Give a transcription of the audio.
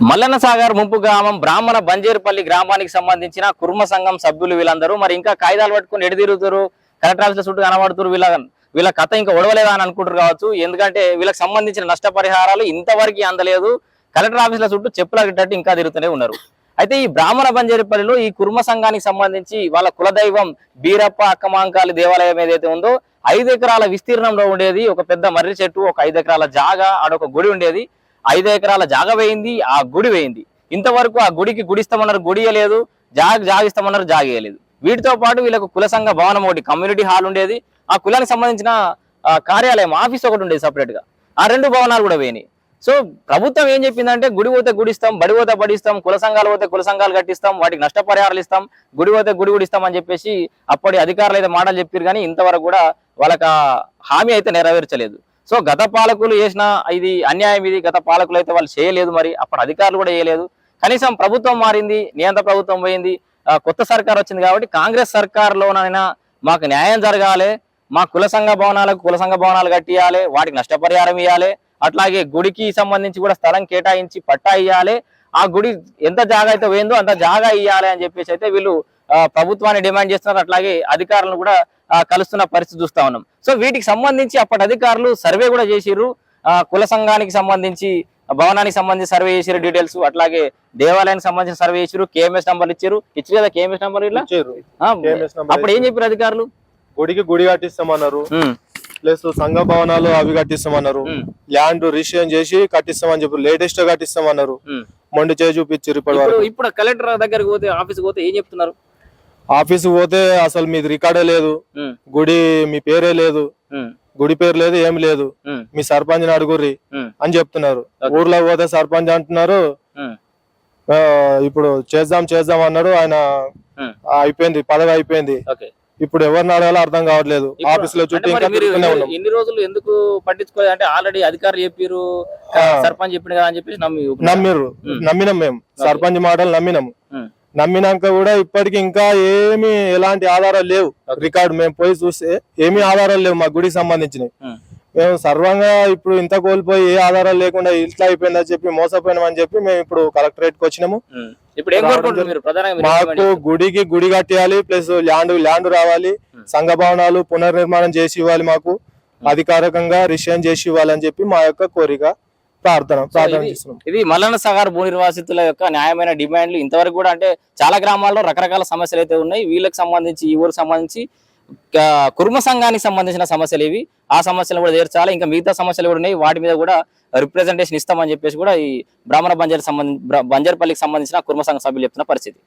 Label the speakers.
Speaker 1: మల్లన్న సాగర్ ముంపు గ్రామం బ్రాహ్మణ బంజేరుపల్లి గ్రామానికి సంబంధించిన కుర్మ సంఘం సభ్యులు వీళ్ళందరూ. మరి ఇంకా కాయిదాలు పట్టుకుని ఎడి కలెక్టర్ ఆఫీస్ చుట్టూ కనబడుతారు వీళ్ళ వీళ్ళ కథ ఇంకా ఒడవలేదా అని అనుకుంటారు కావచ్చు. ఎందుకంటే వీళ్ళకి సంబంధించిన నష్టపరిహారాలు ఇంతవరకు అందలేదు. కలెక్టర్ ఆఫీసుల చుట్టూ చెప్పులు ఇంకా తిరుగుతూనే ఉన్నారు. అయితే ఈ బ్రాహ్మణ బంజేరుపల్లిలో ఈ కుర్మ సంఘానికి సంబంధించి వాళ్ళ కులదైవం బీరప్ప అక్కమాంకాలి దేవాలయం ఏదైతే ఉందో ఐదు ఎకరాల విస్తీర్ణంలో ఉండేది. ఒక పెద్ద మర్రి చెట్టు ఒక ఐదు ఎకరాల జాగా ఆడొక గుడి ఉండేది. ఐదు ఎకరాల జాగ వేయింది ఆ గుడి వేయింది. ఇంతవరకు ఆ గుడికి గుడిస్తామన్నారు గుడియలేదు. జాగ జాగిస్తామన్నారు జాగేయలేదు. వీటితో పాటు వీళ్ళకు కుల సంఘ భవనం ఒకటి కమ్యూనిటీ హాల్ ఉండేది. ఆ కులానికి సంబంధించిన కార్యాలయం ఆఫీస్ ఒకటి ఉండేది సపరేట్గా. ఆ రెండు భవనాలు కూడా పోయినాయి సో ప్రభుత్వం ఏం చెప్పిందంటే గుడి పోతే గుడిస్తాం బడి పోతే బడిస్తాం కుల సంఘాలు పోతే కుల సంఘాలు కట్టిస్తాం వాటికి నష్టపరిహారాలు ఇస్తాం గుడి పోతే గుడి గుడిస్తాం అని చెప్పేసి అప్పటి అధికారులు అయితే మాటలు చెప్పారు కానీ ఇంతవరకు కూడా వాళ్ళకి హామీ అయితే నెరవేర్చలేదు. సో గత పాలకులు చేసిన ఇది అన్యాయం ఇది గత పాలకులు అయితే వాళ్ళు చేయలేదు మరి అప్పుడు అధికారులు కూడా చేయలేదు. కనీసం ప్రభుత్వం మారింది నియంత్ర ప్రభుత్వం పోయింది కొత్త సర్కార్ వచ్చింది కాబట్టి కాంగ్రెస్ సర్కార్లోనైనా మాకు న్యాయం జరగాలి మా కుల సంఘ భవనాలకు కుల సంఘ భవనాలు కట్టియాలి వాటికి నష్టపరిహారం ఇవ్వాలి అట్లాగే గుడికి సంబంధించి కూడా స్థలం కేటాయించి పట్టా ఇవ్వాలి ఆ గుడి ఎంత జాగా అయితే పోయిందో అంత జాగా ఇవ్వాలి అని చెప్పేసి అయితే వీళ్ళు ప్రభుత్వాన్ని డిమాండ్ చేస్తున్నారు. అట్లాగే అధికారులను కూడా కలుస్తున్న పరిస్థితి చూస్తా ఉన్నాం. సో వీటికి సంబంధించి అప్పటి అధికారులు సర్వే కూడా చేసిర్రు. ఆ, కుల సంఘానికి సంబంధించి భవనానికి సంబంధించి సర్వే చేసిరు డీటెయిల్స్. అట్లాగే దేవాలయానికి సంబంధించిన సర్వే చేసిరు కేఎంఎస్ నంబర్ ఇచ్చారు ఇచ్చారు కదా కేఎంఎస్ నంబర్ ఇట్లా? అప్పుడు ఏం చెప్పారు అధికారులు?
Speaker 2: గుడికి గుడి కట్టిస్తామన్నారు. ప్లస్ సంఘ భవనాలు అవి కట్టిస్తామన్నారు. ల్యాండ్ రిజిస్ట్రేషన్ చేసి కట్టిస్తామని చెప్పి లేటెస్ట్గా కట్టిస్తామన్నారు. మొండి చేసి చూపించారు
Speaker 1: ఇప్పుడు ఇప్పుడు కలెక్టర్ దగ్గరికి పోతే ఆఫీస్కి పోతే ఏం చెప్తున్నారు?
Speaker 2: ఆఫీస్ పోతే అసలు మీది రికార్డే లేదు. గుడి మీ పేరే లేదు. గుడి పేరు లేదు ఏం లేదు. మీ సర్పంచ్ అడుగుర్రి
Speaker 1: ఉమ్,
Speaker 2: అని చెప్తున్నారు. ఊర్లో పోతే సర్పంచ్ అంటున్నారు. ఇప్పుడు చేద్దాం చేద్దాం అన్నాడు. ఆయన అయిపోయింది పదవి అయిపోయింది. ఇప్పుడు ఎవరిని అడగాలో అర్థం కావట్లేదు. ఆఫీస్లో చుట్టూ
Speaker 1: ఇన్ని రోజులు ఎందుకు పట్టించుకోలేదు? అంటే ఆల్రెడీ అధికారులు చెప్పారు. సర్పంచ్ చెప్పిండు కదా అని చెప్పేసి నమ్మి
Speaker 2: నమ్మిర్రు.
Speaker 1: ఉమ్.
Speaker 2: నమ్మినాం మేము. సర్పంచ్ మాటలు నమ్మినాము నమ్మినాక కూడా ఇప్పటికి ఇంకా ఏమి ఎలాంటి ఆధారాలు లేవు. రికార్డు మేము పోయి చూస్తే ఏమీ ఆధారాలు లేవు మా గుడికి సంబంధించినవి. మేము సర్వంగా ఇప్పుడు ఇంత కోల్పోయి ఏ ఆధారాలు లేకుండా ఇట్లా అయిపోయిందని చెప్పి మోసపోయినామని చెప్పి మేము ఇప్పుడు కలెక్టరేట్కి వచ్చినాము మాకు గుడికి గుడి కట్టేయాలి ప్లస్ ల్యాండ్ ల్యాండ్ రావాలి సంఘ భవనాలు పునర్నిర్మాణం చేసి ఇవ్వాలి మాకు అధికారికంగా రిషియన్ చేసి ఇవ్వాలని చెప్పి మా యొక్క కోరిక. ప్రార్థన ప్రార్థన
Speaker 1: ఇది-
Speaker 2: చేస్తున్నాం.
Speaker 1: ఇది మల్లన్న సాగర్ భూ నిర్వాసితుల యొక్క న్యాయమైన డిమాండ్లు ఇంతవరకు కూడా అంటే చాలా గ్రామాల్లో రకరకాల సమస్యలు అయితే ఉన్నాయి. వీళ్ళకి సంబంధించి ఈ ఊరికి సంబంధించి కుర్మ సంఘానికి సంబంధించిన సమస్యలు ఇవి. ఆ సమస్యలు కూడా తీర్చాలి. ఇంకా మిగతా సమస్యలు కూడా ఉన్నాయి. వాటి మీద కూడా రిప్రజెంటేషన్ ఇస్తామని చెప్పేసి కూడా ఈ బ్రాహ్మణ బంజర్ సంబంధించి బంజర్పల్లికి సంబంధించిన కుర్మ సంఘ సభ్యులు చెప్తున్న పరిస్థితి.